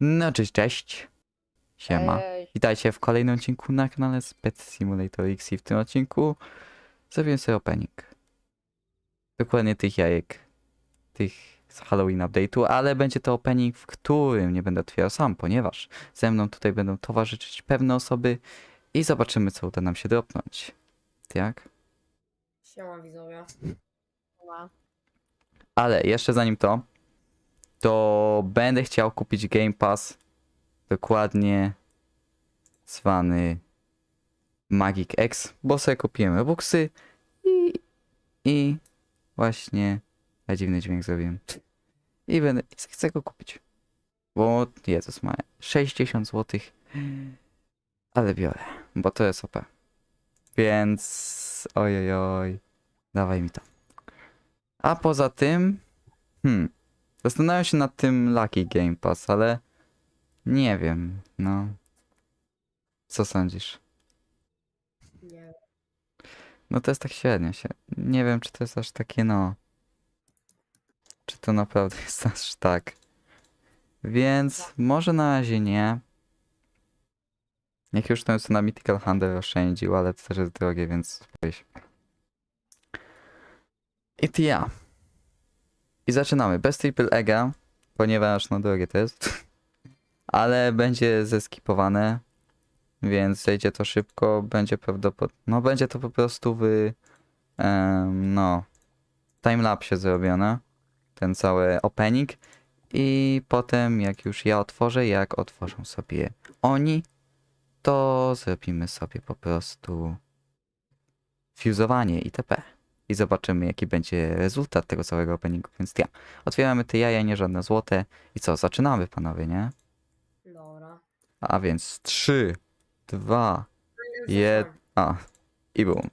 No cześć, cześć. Siema. Witajcie w kolejnym odcinku na kanale Pet Simulator X i w tym odcinku zrobię sobie opening. Dokładnie tych jajek. Tych z Halloween Update'u, ale będzie to opening, w którym nie będę otwierał sam, ponieważ ze mną tutaj będą towarzyszyć pewne osoby i zobaczymy co uda nam się dropnąć. Tak? siema widzowie. Siema. Ale jeszcze zanim to, to będę chciał kupić Game Pass, dokładnie zwany Magic X, bo sobie kupiłem Robuxy i, i właśnie, ja dziwny dźwięk zrobiłem. I będę, chcę go kupić. Bo Jezus ma 60 zł, ale biorę, bo to jest OP. Więc, oj, oj, oj, dawaj mi to. A poza tym, hmm, zastanawiam się nad tym Lucky Game Pass, ale nie wiem, no. Co sądzisz? Nie. No to jest tak średnio się. Nie wiem, czy to jest aż takie no. Czy to naprawdę jest aż tak. Więc może na razie nie. Niech już to jest na Mythical Handel oszczędził, ale to też jest drogie, więc weź. I to ja. I zaczynamy. Bez triple ega, ponieważ no drogie to jest. Ale będzie zeskipowane, więc zejdzie to szybko. Będzie prawdopodobnie. No będzie to po prostu w. em, no. Timelapsie zrobione. Ten cały opening. I potem, jak już ja otworzę, jak otworzą sobie oni, to zrobimy sobie po prostu fuzowanie itp. I zobaczymy, jaki będzie rezultat tego całego openingu. Więc ja. Otwieramy te jaja, nie żadne złote. I co, zaczynamy, panowie, nie? Dobra. A więc 3, 2, Już Je- jestem. a i boom.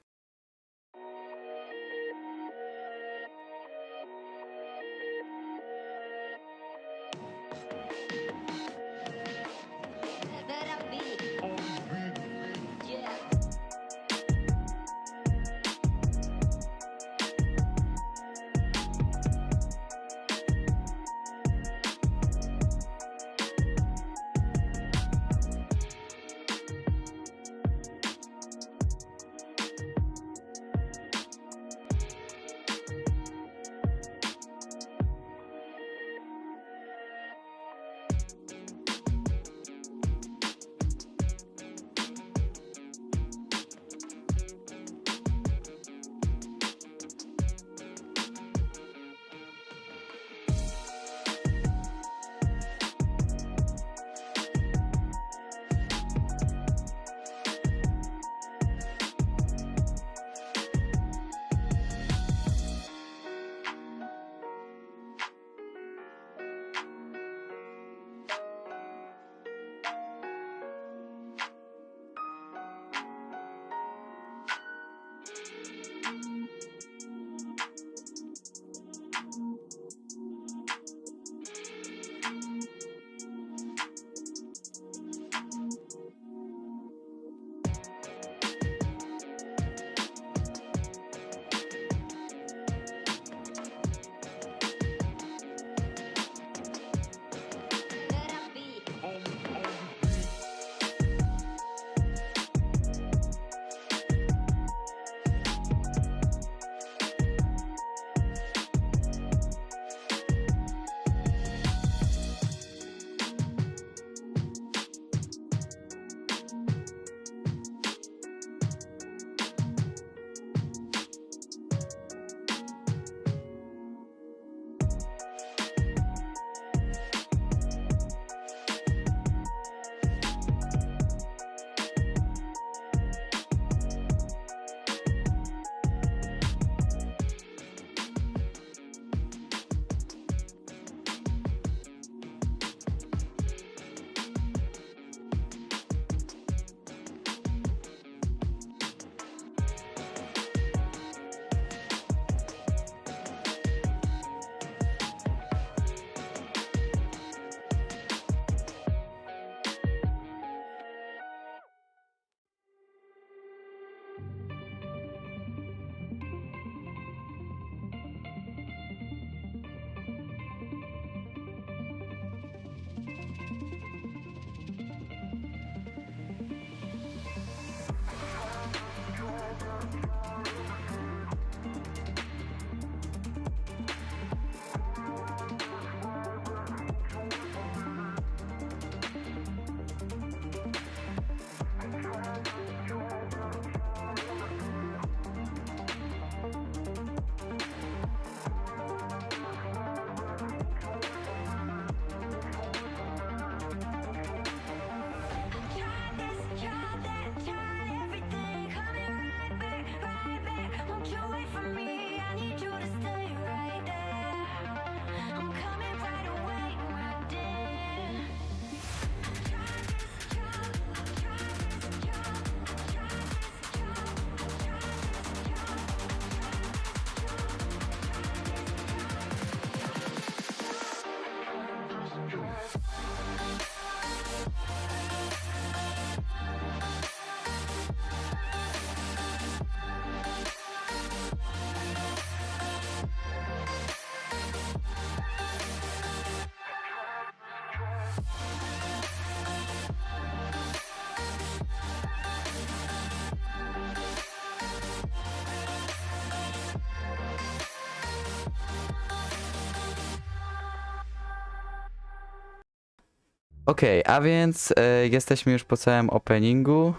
Okej, a więc e, jesteśmy już po całym openingu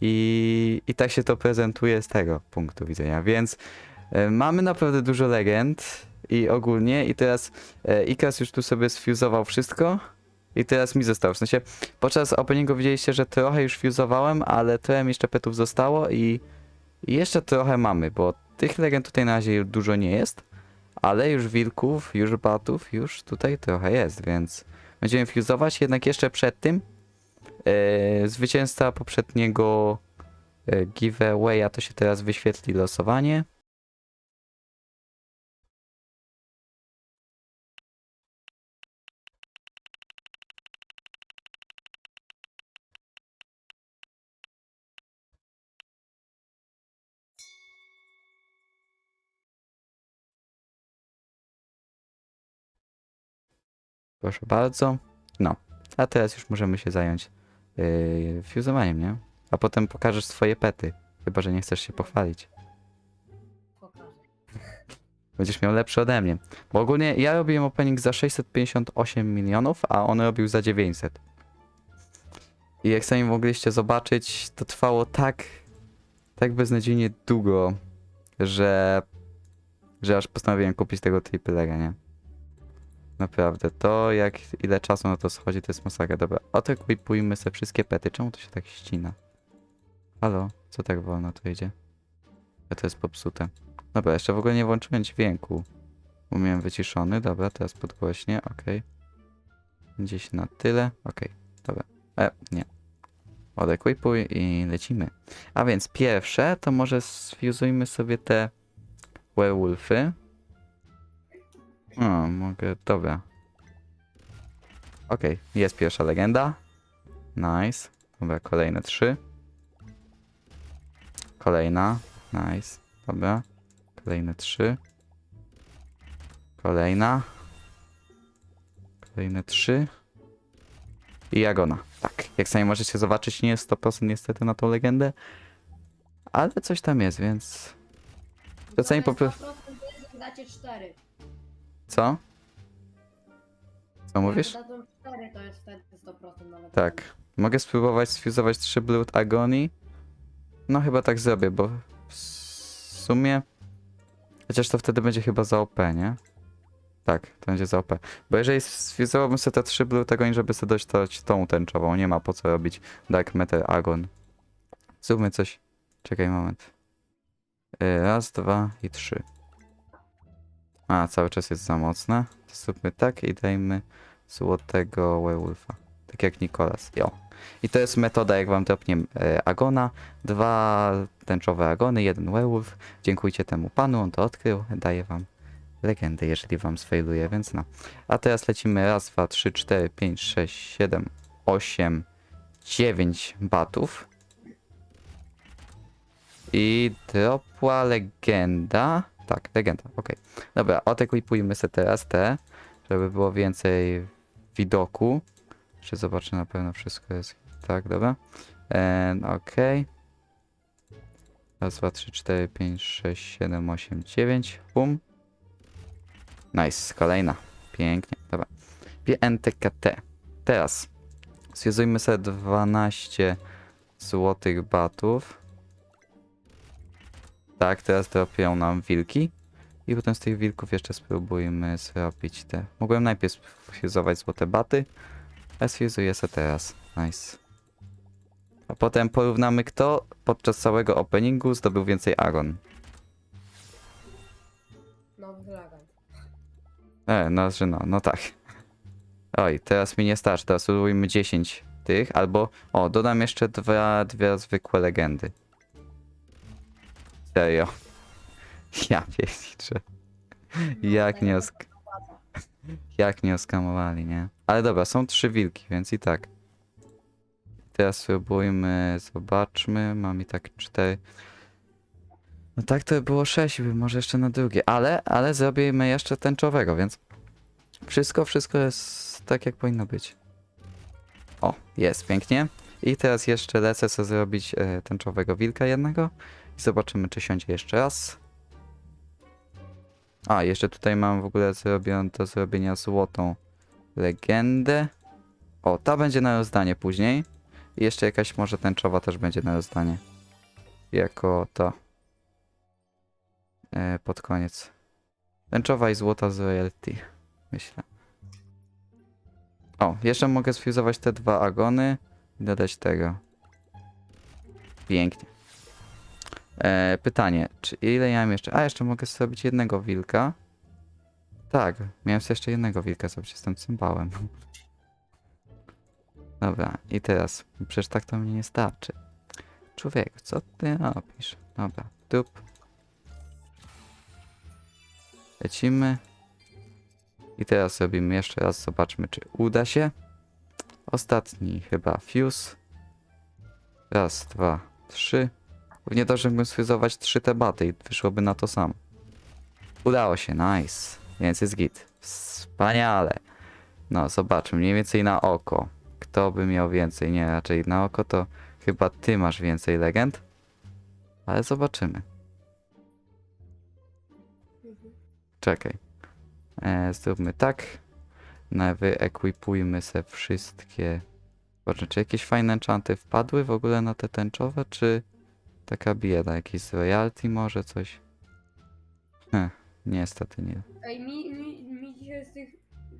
i, i tak się to prezentuje z tego punktu widzenia, więc e, mamy naprawdę dużo legend i ogólnie i teraz e, Ikas już tu sobie sfuzował wszystko i teraz mi zostało, w sensie podczas openingu widzieliście, że trochę już fuzowałem, ale trochę jeszcze petów zostało i, i jeszcze trochę mamy, bo tych legend tutaj na razie dużo nie jest, ale już wilków, już batów, już tutaj trochę jest, więc będziemy fuzować, jednak jeszcze przed tym e, zwycięzca poprzedniego e, giveawaya to się teraz wyświetli losowanie. Proszę bardzo. No, a teraz już możemy się zająć yy, fuzowaniem, nie? A potem pokażesz swoje pety. Chyba, że nie chcesz się pochwalić. Pokażę. Będziesz miał lepszy ode mnie. Bo ogólnie ja robiłem opening za 658 milionów, a on robił za 900. I jak sami mogliście zobaczyć, to trwało tak, tak beznadziejnie długo, że, że aż postanowiłem kupić tego triple lega, nie? Naprawdę, to jak ile czasu na to schodzi, to jest masakra. Dobra, otekujmy sobie wszystkie pety. Czemu to się tak ścina? Halo, co tak wolno to idzie? A to jest popsute. Dobra, jeszcze w ogóle nie włączyłem dźwięku. Bo miałem wyciszony. Dobra, teraz podgłośnie, okej. Gdzieś na tyle, okej, dobra. E, nie. Odequipuj i lecimy. A więc pierwsze, to może sfuzujmy sobie te werewolfy. O, mogę, dobra. Okej, jest pierwsza legenda. Nice. Dobra, kolejne trzy. Kolejna. Nice. Dobra. Kolejne trzy. Kolejna. Kolejne trzy. I Jagona. Tak, jak sami możecie zobaczyć, nie jest 100% niestety na tą legendę. Ale coś tam jest, więc... To sami po prostu... Dacie 4. Co? Co mówisz? Jak dadzą 4, to jest wtedy 100% nawet. Tak. Mogę spróbować sfuzować 3 Blood Agony. No chyba tak zrobię, bo w sumie... Chociaż to wtedy będzie chyba za OP, nie? Tak, to będzie za OP. Bo jeżeli sfuzowałbym sobie te 3 Blood Agony, żeby sobie dostać tą tęczową, nie ma po co robić Dark Metal Agon. Zróbmy coś. Czekaj moment. Y, Raz, dwa i trzy. A, cały czas jest za mocne. Zróbmy tak i dajmy złotego werewolfa. Tak jak Nikolas. Jo. I to jest metoda, jak wam dropnie e, Agona. Dwa tęczowe Agony, jeden werewolf. Dziękujcie temu panu, on to odkrył. Daję wam legendę, jeżeli wam sfailuje, więc no. A teraz lecimy raz, dwa, trzy, cztery, pięć, sześć, siedem, osiem, dziewięć batów. I dropła legenda. Tak, legenda, okej. Dobra, oteklipujmy sobie teraz te, żeby było więcej widoku. Jeszcze zobaczę, na pewno wszystko jest tak, dobra. And, okej. Raz, dwa, trzy, cztery, pięć, sześć, siedem, osiem, dziewięć. Bum. Nice, kolejna. Pięknie, dobra. PNTKT. Teraz związujmy sobie 12 złotych batów. Tak, teraz dropią nam wilki. I potem z tych wilków jeszcze spróbujmy zrobić te. Mogłem najpierw sfuzować złote baty, a sfuzuję se teraz. Nice. A potem porównamy kto podczas całego openingu zdobył więcej Agon. Nowy legend. E, no, że no, no tak. Oj, teraz mi nie starczy, teraz spróbujmy 10 tych, albo, o, dodam jeszcze dwa, dwie zwykłe legendy. Serio. Ja pierniczę. Jak nie osk... Jak nie oskamowali, nie? Ale dobra, są trzy wilki, więc i tak. Teraz spróbujmy, zobaczmy, mam i tak cztery. No tak to by było sześć, by może jeszcze na drugie, ale, ale zrobimy jeszcze tęczowego, więc wszystko, wszystko jest jest tak, jak powinno być. O, jest, pięknie. I teraz jeszcze lecę sobie zrobić e, tęczowego wilka jednego. I zobaczymy, czy siądzie jeszcze raz. A, jeszcze tutaj mam w ogóle do zrobienia złotą legendę. O, ta będzie na rozdanie później. I jeszcze jakaś może tęczowa też będzie na rozdanie. Jako to. E, pod koniec. Tęczowa i złota z royalty. Myślę. O, jeszcze mogę sfuzować te dwa agony i dodać tego. Pięknie. E, pytanie, czy ile ja mam jeszcze? A, jeszcze mogę zrobić jednego wilka. Tak, miałem jeszcze jednego wilka zrobić, jestem cymbałem. Dobra, i teraz, przecież tak to mnie nie starczy. Człowieku, co ty robisz? Dobra, tup. Lecimy. I teraz robimy jeszcze raz, zobaczmy czy uda się. Ostatni chyba fuse. Raz, dwa, trzy. Pewnie to, żebym sfuzować trzy te baty i wyszłoby na to samo. Udało się, nice. Więc jest git. Wspaniale. No, zobaczmy, mniej więcej na oko. Kto by miał więcej? Nie, raczej na oko to chyba ty masz więcej legend. Ale zobaczymy. Czekaj. E, zróbmy tak. No, wyekwipujmy se wszystkie. Zobaczmy, czy jakieś fajne enchanty wpadły w ogóle na te tęczowe, czy taka bieda? Jakiś z royalty może coś? Heh, niestety nie. Ej, mi, mi, mi dzisiaj z tych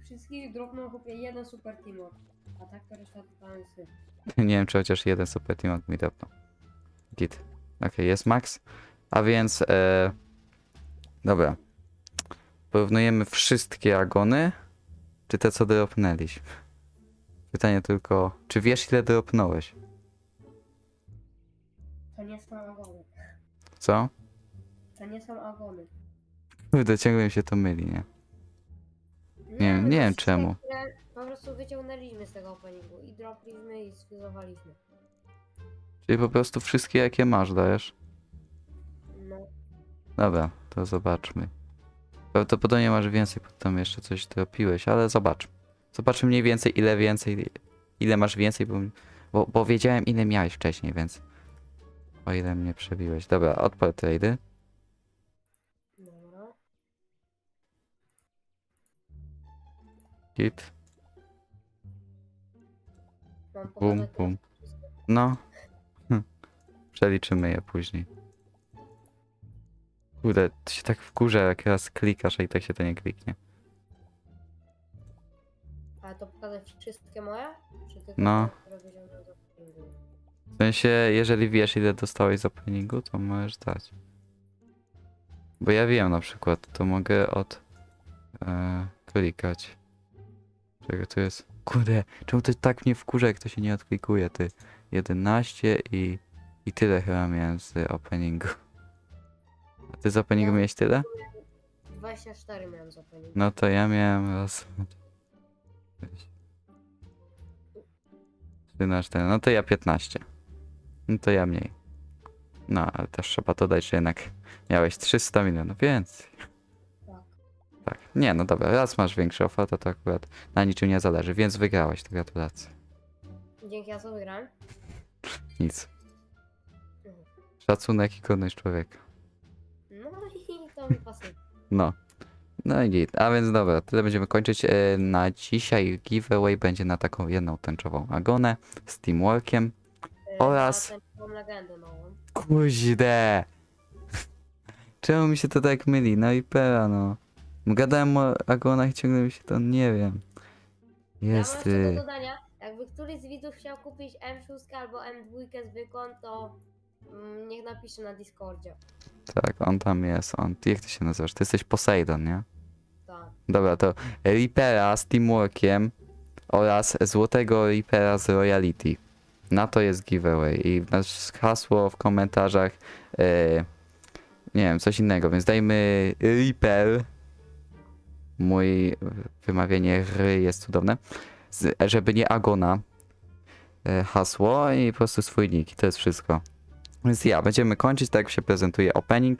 wszystkich drobną chłopie jeden super teamwork. A tak to reszta to jest syf. Nie wiem, czy chociaż jeden super team mi dropnął. Git. Okej, jest max. A więc, e, dobra. Porównujemy wszystkie agony, czy te, co dropnęliśmy? Pytanie tylko, czy wiesz, ile dropnąłeś? To nie są agony. Co? To nie są agony. Kurde, ciągle mi się to myli, nie? Nie wiem- nie wiem czemu. które Po prostu wyciągnęliśmy z tego openingu i dropliśmy i sfuzowaliśmy. Czyli po prostu wszystkie, jakie masz, dajesz? No, Dobra, to zobaczmy. Prawdopodobnie masz więcej, bo tam jeszcze coś dropiłeś, ale zobacz. Zobacz mniej więcej, ile więcej, ile masz więcej, bo, bo, bo wiedziałem, ile miałeś wcześniej, więc o ile mnie przebiłeś. Dobra, odpal trady. dobra. Mam bum, pokazać bum. No. Hm. Przeliczymy je później. Kurde, to się tak wkurza, jak raz klikasz, a i tak się to nie kliknie. Ale to pokazać wszystkie moje? Czy tylko No. te, które sensie, jeżeli wiesz, ile dostałeś z openingu, to możesz dać. Bo ja wiem na przykład, to mogę od e, klikać. Czego to jest? Kurde, czemu to tak mnie wkurza, jak to się nie odklikuje, ty? 11 i, i tyle chyba miałem z openingu. A ty z openingu Ja- miałeś tyle? 24 miałem z openingu. No to ja miałem raz. Trzy na cztery. No to ja 15. No to ja mniej. No, ale też trzeba dodać, że jednak miałeś 300 milionów więcej. Tak. Tak. Nie, no dobra, raz masz większą ofertę, to akurat na niczym nie zależy, więc wygrałeś, to gratulacje. Dzięki, ja co wygrałem? Nic. Mhm. Szacunek i godność człowieka. No i to mi pasuje. No. No i git. A więc dobra, tyle będziemy kończyć. E, Na dzisiaj giveaway będzie na taką jedną tęczową agonę z teamworkiem. Yy, Oraz- na tę Mam legendę nową. Kuźde! Czemu mi się to tak myli? No i pera, no. Gadałem o agonach ciągle mi się to nie wiem. Jest Ja mam jeszcze ty. do dodania, jakby któryś z widzów chciał kupić M6 albo M2 zwykłą, to mm, niech napisze na Discordzie. Tak, on tam jest. On. Jak ty się nazywasz? Ty jesteś Poseidon, nie? Tak. Dobra, to Reapera z Teamworkiem oraz Złotego Reapera z Royalty. Na to jest giveaway i nasze hasło w komentarzach e, nie wiem, coś innego, więc dajmy Reaper. Mój wymawianie r jest cudowne. Z, żeby nie Agona. E, hasło i po prostu swój nick. To jest wszystko. Więc ja, będziemy kończyć, tak jak się prezentuje opening.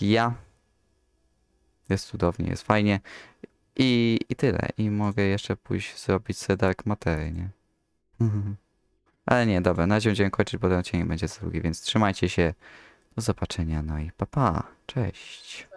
Ja. Jest cudownie, jest fajnie. I, I tyle. I mogę jeszcze pójść zrobić sobie Dark Matery, nie? Ale nie, dobra, na razie będziemy kończyć, bo ten odcinek będzie za długi, więc trzymajcie się. Do zobaczenia, no i pa pa. Cześć.